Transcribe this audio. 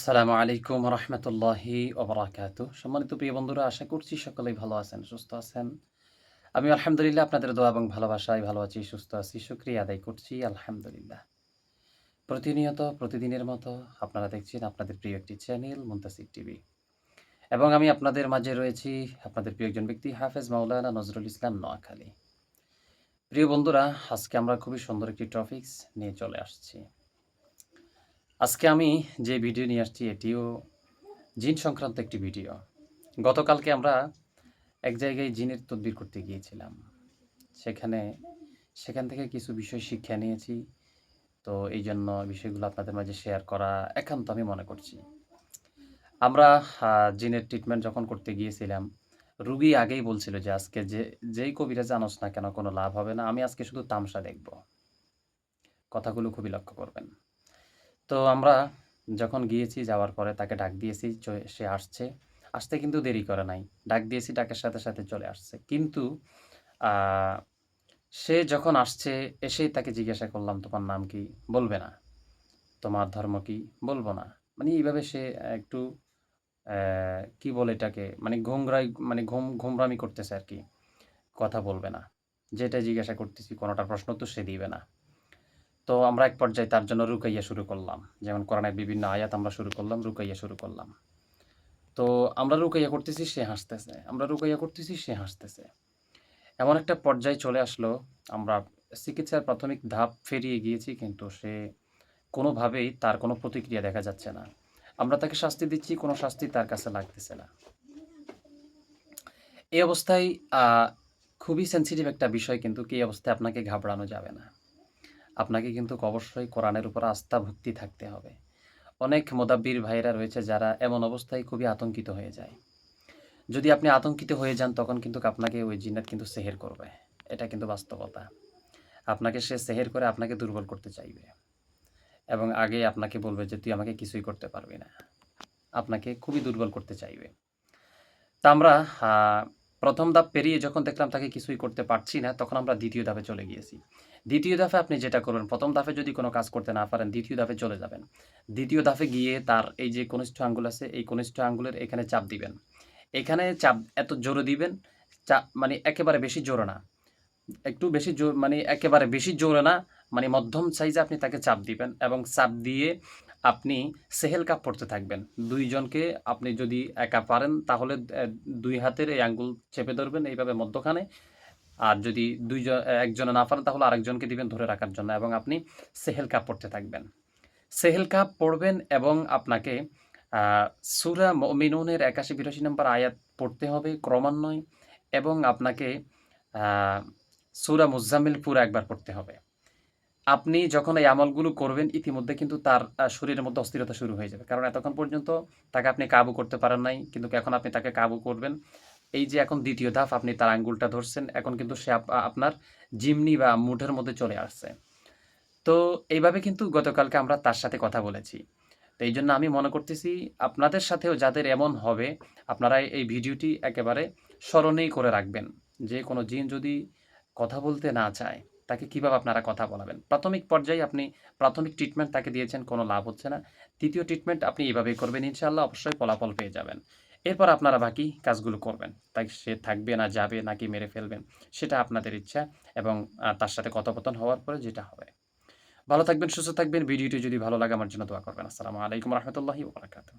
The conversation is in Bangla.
আসসালামু আলাইকুম রহমতুল্লাহি ওবরাকাত। সম্মানিত প্রিয় বন্ধুরা, আশা করছি সকলেই ভালো আছেন, সুস্থ আছেন। আমি আলহামদুলিল্লাহ আপনাদের দোয়া এবং ভালোবাসায় ভালো আছি, সুস্থ আছি সুক্রিয়া আদায় করছি, আলহামদুলিল্লাহ। প্রতিনিয়ত, প্রতিদিনের মতো আপনারা দেখছেন আপনাদের প্রিয় একটি চ্যানেল, মুন্তাসির টিভি। এবং আমি আপনাদের মাঝে রয়েছি আপনাদের প্রিয় একজন ব্যক্তি, হাফেজ মাওলানা নজরুল ইসলাম নোয়াখালী। প্রিয় বন্ধুরা, আজকে আমরা খুবই সুন্দর একটি টপিকস নিয়ে চলে আসছি। আজকে আমি যে ভিডিও নিয়ে আসছি, এটিও জিন সংক্রান্ত একটি ভিডিও। গতকালকে আমরা এক জায়গায় জিনের তদবির করতে গিয়েছিলাম। সেখানে, সেখান থেকে কিছু বিষয় শিক্ষা নিয়েছি। তো এই জন্য বিষয়গুলো আপনাদের মাঝে শেয়ার করা একান্ত আমি মনে করছি। আমরা জিনের ট্রিটমেন্ট যখন করতে গিয়েছিলাম, রুগী আগেই বলছিল যে আজকে যে, যেই কবিরা জানোস না কেন কোনো লাভ হবে না, আমি আজকে শুধু তামসা দেখব। কথাগুলো খুবই লক্ষ্য করবেন। তো আমরা যখন গিয়েছি, যাওয়ার পরে তাকে ডাক দিয়েছি সে আসছে। আসতে কিন্তু দেরি করে নাই। ডাক দিয়েছি, ডাকের সাথে সাথে চলে আসছে। কিন্তু সে যখন আসছে, এসেই তাকে জিজ্ঞাসা করলাম, তোমার নাম কি? বলবে না। তোমার ধর্ম কি? বলব না। মানে এইভাবে সে একটু কি বলে এটাকে মানে ঘুমরাই মানে ঘুম, ঘুমরামি করতেছে আর কি। কথা বলবে না। যেটা জিজ্ঞাসা করতেছি, কোনোটার প্রশ্ন তো সে দিবে না। তো আমরা এক পর্যায়ে তার জন্য রুকাইয়া শুরু করলাম। যেমন কোরআনের বিভিন্ন আয়াত আমরা শুরু করলাম, রুকাইয়া শুরু করলাম। তো আমরা রুকাইয়া করতেছি, সে হাসতেছে। আমরা রুকাইয়া করতেছি, সে হাসতেছে। এমন একটা পর্যায়ে চলে আসলো। আমরা চিকিৎসার প্রাথমিক ধাপ ফেরিয়ে গিয়েছি, কিন্তু সে কোনোভাবেই তার কোনো প্রতিক্রিয়া দেখা যাচ্ছে না। আমরা তাকে শাস্তি দিচ্ছি, কোনো শাস্তি তার কাছে লাগতেছে না। এই অবস্থায় খুবই সেন্সিটিভ একটা বিষয়, কিন্তু কি অবস্থায় আপনাকে ঘাবড়ানো যাবে না। আপনাকে কিন্তু অবশ্যই কোরআনের উপর আস্থা ভক্তি থাকতে হবে। অনেক মোদাব্বির ভাইরা রয়েছে যারা এমন অবস্থায় খুবই আতঙ্কিত হয়ে যায়। যদি আপনি আতঙ্কিত হয়ে যান, তখন কিন্তু আপনাকে ওই জিন্নাত কিন্তু সেহের করবে। এটা কিন্তু বাস্তবতা। আপনাকে সে সেহের করে আপনাকে দুর্বল করতে চাইবে। এবং আগে আপনাকে বলবে যে, তুই আমাকে কিছুই করতে পারবি না। আপনাকে খুবই দুর্বল করতে চাইবে। তা আমরা প্রথম ধাপ পেরিয়ে যখন দেখলাম তাকে কিছুই করতে পারছি না, তখন আমরা দ্বিতীয় ধাপে চলে গিয়েছি। দ্বিতীয় ধাপে আপনি যেটা করবেন, প্রথম ধাপে যদি কোনো কাজ করতে না পারেন, দ্বিতীয় ধাপে চলে যাবেন। দ্বিতীয় ধাপে গিয়ে তার এই যে কনিষ্ঠ আঙ্গুল আছে, এই কনিষ্ঠ আঙ্গুলের এখানে চাপ দিবেন। এখানে চাপ এত জোরে দিবেন চাপ মানে একেবারে বেশি জোরে না। একটু বেশি জোর মানে একেবারে বেশি জোরে না মানে মধ্যম সাইজে আপনি তাকে চাপ দিবেন এবং চাপ দিয়ে আপনি সেহেল কাপ পড়তে থাকবেন। দুইজনকে আপনি যদি একা পারেন, তাহলে দুই হাতের এই আঙ্গুল চেপে ধরবেন এইভাবে মধ্যখানে। আর যদি দুইজন একজনে না পারেন, তাহলে আরেকজনকে দিবেন ধরে রাখার জন্য এবং আপনি সেহেল কাপ পড়তে থাকবেন। সেহেল কাপ পড়বেন এবং আপনাকে সুরা মিনুনের একাশি বিরাশি নম্বর আয়াত পড়তে হবে ক্রমান্বয়ে এবং আপনাকে সুরা সূরা মুজাম্মিল পুরো একবার পড়তে হবে। আপনি যখন এই আমলগুলো করবেন, ইতিমধ্যে কিন্তু তার শরীরের মধ্যে অস্থিরতা শুরু হয়ে যাবে। কারণ এতক্ষণ পর্যন্ত তাকে আপনি কাবু করতে পারেন নাই, কিন্তু এখন আপনি তাকে কাবু করবেন। এই যে এখন দ্বিতীয় ধাপ, আপনি তার আঙ্গুলটা ধরছেন, এখন কিন্তু সে আপনার জিমনি বা মুঠের মধ্যে চলে আসছে। তো এইভাবে কিন্তু গতকালকে আমরা তার সাথে কথা বলেছি। তো এই জন্য আমি মনে করতেছি, আপনাদের সাথেও যাদের এমন হবে, আপনারা এই ভিডিওটি একেবারে স্মরণেই করে রাখবেন যে কোনো জিন যদি কথা বলতে না চায় তাকে কীভাবে আপনারা কথা বলাবেন? প্রাথমিক পর্যায়ে আপনি প্রাথমিক ট্রিটমেন্ট তাকে দিয়েছেন, কোনো লাভ হচ্ছে না। তৃতীয় ট্রিটমেন্ট আপনি এভাবেই করবেন ইনশাল্লাহ অবশ্যই ফলাফল পেয়ে যাবেন। এরপর আপনারা বাকি কাজগুলো করবেন। তাই সে থাকবে না, যাবে, নাকি মেরে ফেলবেন, সেটা আপনাদের ইচ্ছা এবং তার সাথে কথোপকথন হওয়ার পরে যেটা হবে। ভালো থাকবেন, সুস্থ থাকবেন। ভিডিওটি যদি ভালো লাগে, আমার জন্য দোয়া করবেন। আসসালামু আলাইকুম রহমতুল্লাহি ওবরাকাতুহ